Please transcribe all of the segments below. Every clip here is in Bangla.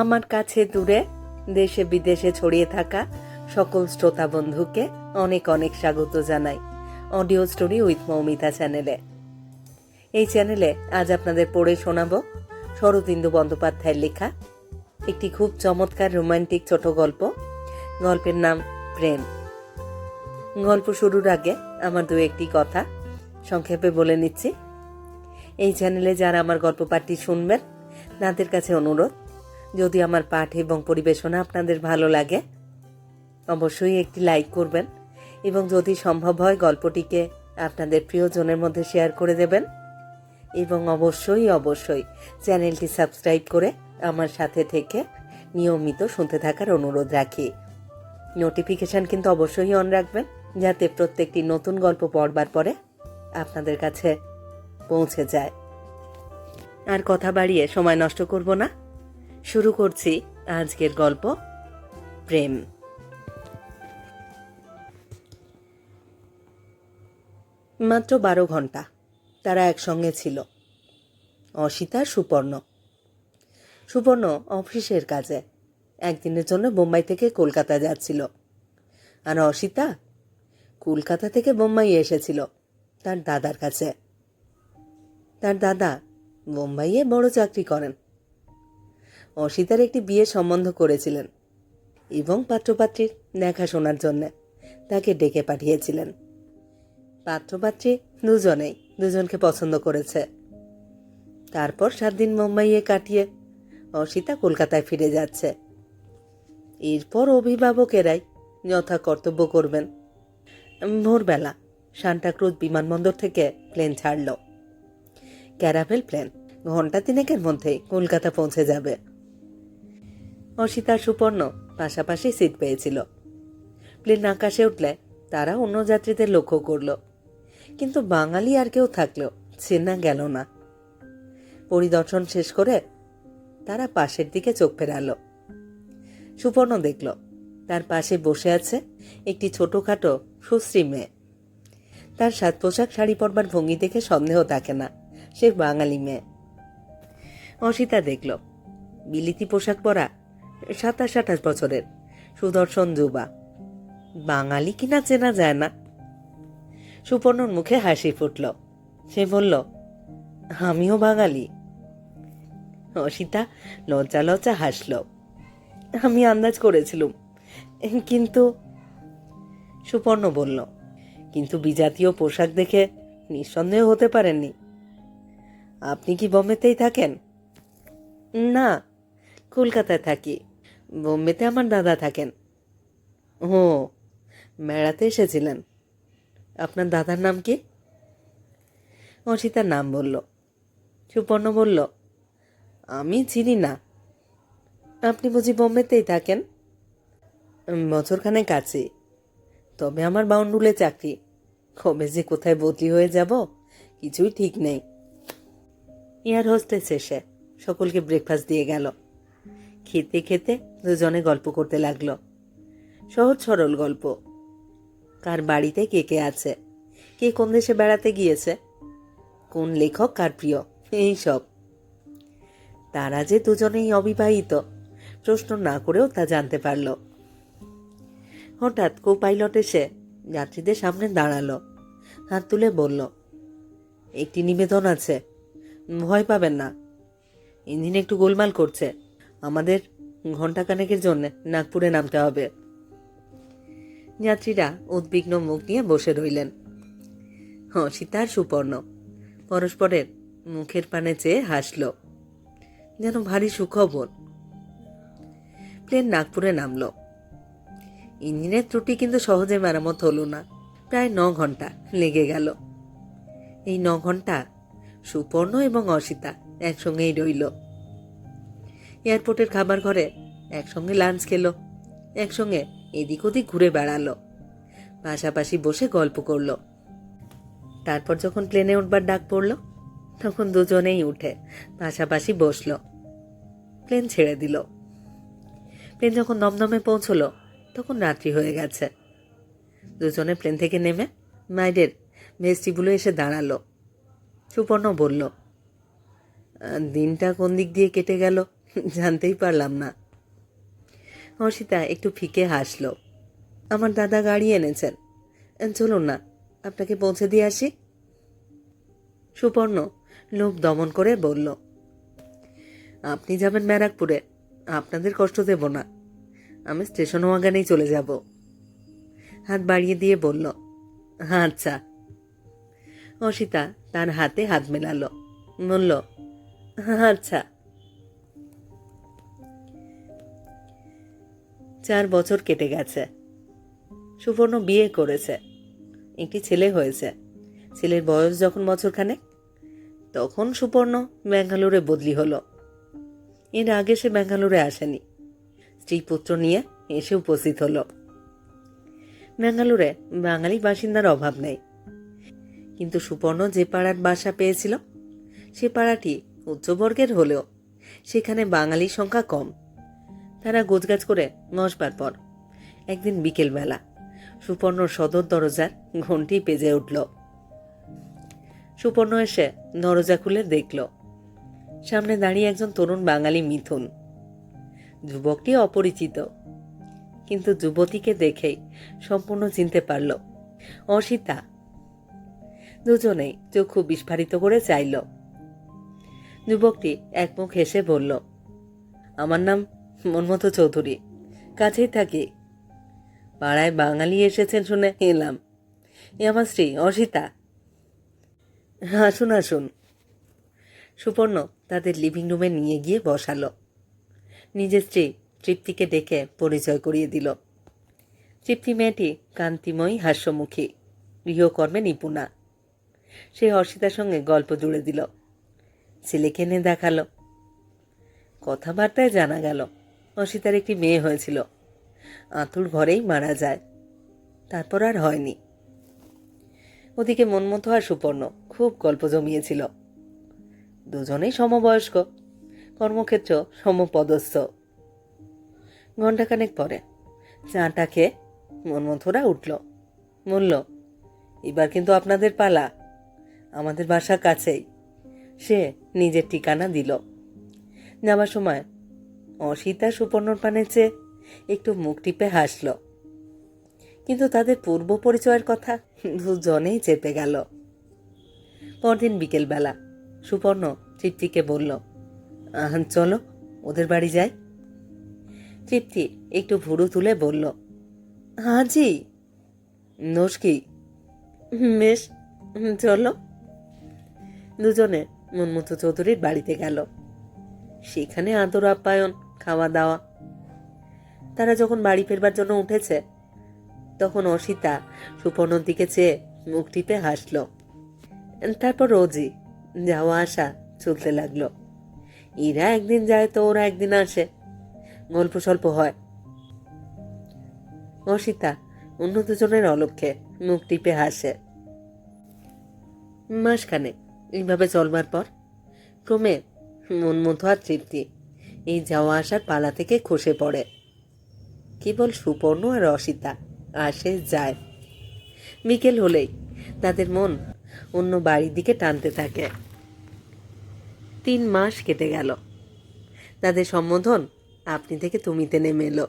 আমার কাছে দূরে, দেশে বিদেশে ছড়িয়ে থাকা সকল শ্রোতা বন্ধুকে অনেক অনেক স্বাগত জানাই অডিও স্টোরি উইথ মৌমিতা চ্যানেলে। এই চ্যানেলে আজ আপনাদের পড়ে শোনাব শরদিন্দু বন্দ্যোপাধ্যায়ের লেখা একটি খুব চমৎকার রোমান্টিক ছোট গল্প। গল্পের নাম প্রেম। গল্প শুরুর আগে আমার দু একটি কথা সংক্ষেপে বলে নিচ্ছি। এই চ্যানেলে যারা আমার গল্প পাঠটি শুনবেন, তাদের কাছে অনুরোধ যদি আমার পাঠ এবং পরিবেশনা আপনাদের ভালো লাগে, অবশ্যই একটি লাইক করবেন এবং যদি সম্ভব হয় গল্পটিকে আপনাদের প্রিয়জনের মধ্যে শেয়ার করে দেবেন এবং অবশ্যই অবশ্যই চ্যানেলটি সাবস্ক্রাইব করে আমার সাথে থেকে নিয়মিত শুনতে থাকার অনুরোধ রাখি। নোটিফিকেশান কিন্তু অবশ্যই অন রাখবেন যাতে প্রত্যেকটি নতুন গল্প পড়বার পরে আপনাদের কাছে পৌঁছে যায়। আর কথা বাড়িয়ে সময় নষ্ট করব না। শুরু করছি আজকের গল্প, প্রেম। মাত্র বারো ঘণ্টা, তারা একসঙ্গে ছিল। অসিতা, সুপর্ণ। সুপর্ণ অফিসের কাজে। একদিনের জন্য বোম্বাই থেকে কলকাতা যাচ্ছিল। আর অসিতা? কলকাতা থেকে বোম্বাই এসেছিল, তার দাদার কাছে। তার দাদা বোম্বাইয়ে বড় চাকরি করেন। অসিতার একটি বিয়ে সম্বন্ধ করেছিলেন এবং পাত্রপাত্রীর দেখাশোনার জন্য তাকে ডেকে পাঠিয়েছিলেন। পাত্রপাত্রী দুজনেই দুজনকে পছন্দ করেছে। তারপর সাত দিন মুম্বাইয়ে কাটিয়ে অসিতা কলকাতায় ফিরে যাচ্ছে। এরপর অভিভাবকেরাই যথা কর্তব্য করবেন। ভোরবেলা সান্টাক্রুজ বিমানবন্দর থেকে প্লেন ছাড়ল। ক্যারাভেল প্লেন ঘণ্টা তিনেকের মধ্যেই কলকাতা পৌঁছে যাবে। অসিতা সুপর্ণ পাশাপাশি সিট পেয়েছিল। প্লেন আকাশে উঠলে তারা অন্য যাত্রীদের লক্ষ্য করল। কিন্তু বাঙালি আর কেউ থাকলেও চেনা গেল না। পরিদর্শন শেষ করে তারা পাশের দিকে চোখ ফেরাল। সুপর্ণ দেখল, তার পাশে বসে আছে একটি ছোটখাটো সুশ্রী মেয়ে। তার সাত পোশাক শাড়ি পরবার ভঙ্গি দেখে সন্দেহ থাকে না, সে বাঙালি মেয়ে। অসিতা দেখল, বিলিতি পোশাক পরা সাতাশ আঠাশ বছরের। সুদর্শন যুবা। বাঙালি কিনা চেনা যায় না। সুপর্ণর মুখে হাসি ফুটল। সে বলল, আমিও বাঙালি। অসিতা লজ্জা লজ্জা হাসল। আমি আন্দাজ করেছিলুম। কিন্তু সুপর্ণ বলল, কিন্তু বিজাতীয় পোশাক দেখে নিঃসন্দেহ হতে পারেননি। আপনি কি বোম্বেতেই থাকেন? না, কলকাতায় থাকি। বোম্বেতে আমার দাদা থাকেন। ও বেড়াতে এসেছিলেন। আপনার দাদার নাম কি? অসিতার নাম বলল। সুপর্ণ বলল আমি চিনি না। আপনি বুঝি বোম্বেতেই থাকেন? উম, বছরখানেক আছি। তবে আমার বাউন্ডুলে চাকরি। কবে যে কোথায় বদলি হয়ে যাব কিছুই ঠিক নেই। এয়ার হোস্টেস এসে সকলকে ব্রেকফাস্ট দিয়ে গেল। খেতে খেতে দুজনে গল্প করতে লাগল। সহজ সরল গল্প। কার বাড়িতে কে কে আছে? কে কোন দেশে বেড়াতে গিয়েছে? কোন লেখক কার প্রিয়? এই সব। তারা যে দুজনেই অবিবাহিত, প্রশ্ন না করেও তা জানতে পারল। হঠাৎ কো পাইলট এসে যাত্রীদের সামনে দাঁড়াল। হাত তুলে বলল, একটি নিবেদন আছে। ভয় পাবেন না। ইঞ্জিন একটু গোলমাল করছে। আমাদের ঘন্টাখানেকের জন্য নাগপুরে নামতে হবে। যাত্রীরা উদ্বিগ্ন মুখ নিয়ে বসে রইলেন। সীতার সুপর্ণ পরস্পরের মুখের পানে চেয়ে হাসল। যেন ভারী সুখবর। প্লেন নাগপুরে নামলো। ইঞ্জিনের ত্রুটি কিন্তু সহজে মেরামত হলো না। প্রায় ন ঘণ্টা লেগে গেল। এই ন ঘণ্টা সুপর্ণ এবং অসিতা একসঙ্গেই রইল। এয়ারপোর্টের খাবার ঘরে একসঙ্গে লাঞ্চ খেলো, একসঙ্গে এদিক ওদিক ঘুরে বেড়ালো, পাশাপাশি বসে গল্প করল। তারপর যখন প্লেনে উঠবার ডাক পড়ল, তখন দুজনেই উঠে পাশাপাশি বসল, প্লেন ছেড়ে দিল। প্লেন যখন দমদমে পৌঁছলো, তখন রাত্রি হয়ে গেছে। দুজনে প্লেন থেকে নেমে মাইডের ভেস্টিবুলে এসে দাঁড়াল। সুপর্ণ বলল দিনটা কোন দিক দিয়ে কেটে গেল? জানতেই পারলাম না। অসিতা একটু ফিকে হাসলো। আমার দাদা গাড়ি এনেছেন। চলুন না, আপনাকে পৌঁছে দিয়ে আসি। সুপর্ণ লোভ দমন করে বলল, আপনি যাবেন ব্যারাকপুরে, আপনাদের কষ্ট দেব না। আমি স্টেশন ওয়াগানেই চলে যাব। হাত বাড়িয়ে দিয়ে বলল আচ্ছা। অসিতা তার হাতে হাত মেলালো, বলল আচ্ছা। চার বছর কেটে গেছে। সুবর্ণ বিয়ে করেছে। একটি ছেলে হয়েছে। ছেলের বয়স যখন বছরখানেক, তখন সুপর্ণ ব্যাঙ্গালোরে বদলি হলো। এর আগে সে ব্যাঙ্গালোরে আসেনি। স্ত্রী পুত্র নিয়ে এসে উপস্থিত হলো। ব্যাঙ্গালোরে বাঙালি বাসিন্দার অভাব নেই। কিন্তু সুপর্ণ যে পাড়ার বাসা পেয়েছিল, সে পাড়াটি উচ্চবর্গের হলেও সেখানে বাঙালির সংখ্যা কম। তারা গোছগাছ করে বসবার পর। একদিন বিকেলবেলা সুপর্ণ সদর দরজার ঘন্টি পেজে উঠল। সুপর্ণ এসে দরজা খুলে দেখল, সামনে দাঁড়িয়ে একজন তরুণ বাঙালি মিথুন। যুবকটি অপরিচিত, কিন্তু যুবতীকে দেখেই সম্পূর্ণ চিনতে পারল, অসিতা। দুজনেই চক্ষু বিস্ফারিত করে চাইল। যুবকটি একমুখ হেসে বলল, আমার নাম মনমতো চৌধুরী, কাছেই থাকি। পাড়ায় বাঙালি এসেছেন শুনে এলাম। এ আমার স্ত্রী, অসিতা। আসুন আসুন। সুপর্ণ তাদের লিভিং রুমে নিয়ে গিয়ে বসালো। নিজের স্ত্রী তৃপ্তিকে ডেকে পরিচয় করিয়ে দিল। তৃপ্তি মেয়েটি কান্তিময়ী হাস্যমুখী, গৃহকর্মে নিপুণা। সে অর্ষিতার সঙ্গে গল্প জুড়ে দিল। ছেলেকে এনে দেখাল। কথাবার্তায় জানা গেল। অসিতার একটি মেয়ে হয়েছিল। আতুর ঘরেই মারা যায়। তারপর আর হয়নি। ওদিকে মনমতো আর সুপর্ণ খুব গল্প জমিয়েছিল। দুজনেই সমবয়স্ক। কর্মক্ষেত্র সমপদস্থ। ঘণ্টাখানেক পরে চাটা খেয়ে মনমথুরা উঠল। বলল, এবার কিন্তু আপনাদের পালা। আমাদের বাসা কাছেই। সে নিজের ঠিকানা দিল। যাবার সময় অসিতা সুপর্ণর পানের চেয়ে একটু মুখ টিপে হাসল। কিন্তু তাদের পূর্ব পরিচয়ের কথা দুজনেই চেপে গেল। পরদিন বিকেলবেলা সুপর্ণ তৃপ্তিকে বলল "আহ, চলো ওদের বাড়ি যাই। তৃপ্তি একটু ভুরু তুলে বলল হাজি নোস কি? বেশ চলো। দুজনে মনমতো চৌধুরীর বাড়িতে গেল। সেখানে আদর আপ্যায়ন, খাওয়া দাওয়া। তারা যখন বাড়ি ফেরবার জন্য উঠেছে, তখন অসিতা সুপর্ণর দিকে চেয়ে মুখ টিপে হাসল। তারপর রোজই যাওয়া আসা চলতে লাগল। এরা একদিন যায় তো ওরা একদিন আসে। গল্প স্বল্প হয়। অসিতা অন্য দুজনের অলক্ষে মুখ টিপে হাসে। মাসখানে এইভাবে চলবার পর ক্রমে মনমতো আর তৃপ্তি। এই যাওয়া আসার পালা থেকে খসে পড়ে। কেবল সুপর্ণ আর অসিতা আসে যায়। বিকেল হলেই তাদের মন অন্য বাড়ির দিকে টানতে থাকে। তিন মাস কেটে গেল। তাদের সম্বোধন আপনি থেকে তুমিতে নেমে এলো।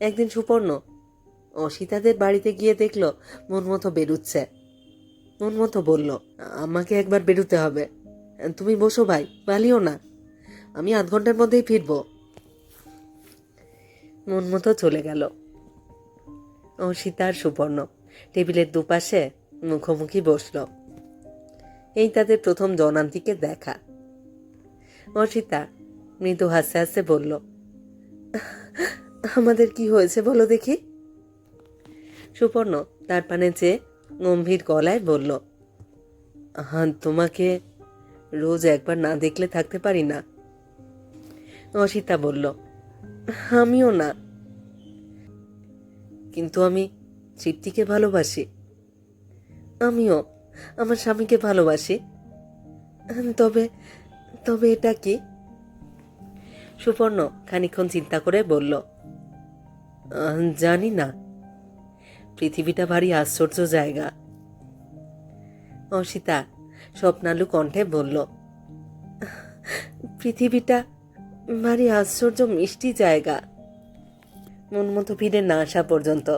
একদিন সুপর্ণ অসিতাদের বাড়িতে গিয়ে দেখল মন মতো বেরুচ্ছে। মন মতো বলল, আমাকে একবার বেরুতে হবে। তুমি বসো ভাই, পালিও না। আমি আধ ঘণ্টার মধ্যেই ফিরবো। মন মতো চলে গেল। অসিতার সুপর্ণ টেবিলের দুপাশে মুখোমুখি বসল। এই তাদের প্রথম জনান্তিকে দেখা। অসিতা মৃদু হাসতে হাসতে বলল, আমাদের কি হয়েছে বলো দেখি? সুপর্ণ তার পানে চেয়ে গম্ভীর গলায় বলল হ্যাঁ তোমাকে রোজ একবার না দেখলে থাকতে পারি না। অসিতা বলল, আমিও না। কিন্তু আমি তৃপ্তিকে ভালোবাসি। আমিও আমার স্বামীকে ভালোবাসি। তবে তবে এটা কি? সুপর্ণ খানিক্ষণ চিন্তা করে বলল জানি না। পৃথিবীটা ভারী আশ্চর্য জায়গা। অসিতা স্বপ্নালু কণ্ঠে বলল, পৃথিবীটা ভারী আশ্চর্য মিষ্টি জায়গা। মন মতো ফিরে না আসা পর্যন্ত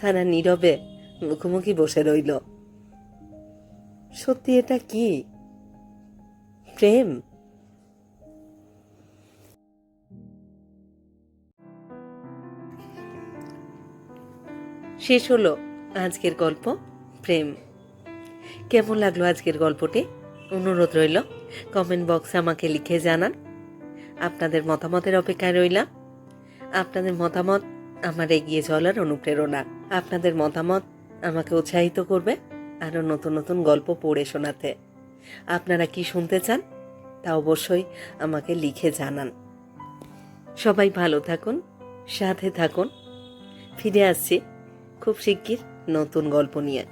তারা নীরবে মুখোমুখি বসে রইল। সত্যি এটা কি? প্রেম? শেষ হলো আজকের গল্প, প্রেম। কেমন লাগল আজকের গল্পটি? অনুরোধ রইল কমেন্ট বক্সে আমাকে লিখে জানান। আপনাদের মতামতের অপেক্ষায় রইলাম। আপনাদের মতামত আমার এগিয়ে চলার অনুপ্রেরণা। আপনাদের মতামত আমাকে উৎসাহিত করবে আরও নতুন নতুন গল্প পড়ে শোনাতে। আপনারা কি শুনতে চান? তা অবশ্যই আমাকে লিখে জানান। সবাই ভালো থাকুন, সাথে থাকুন। ফিরে আসছি খুব শিগগির নতুন গল্প নিয়ে।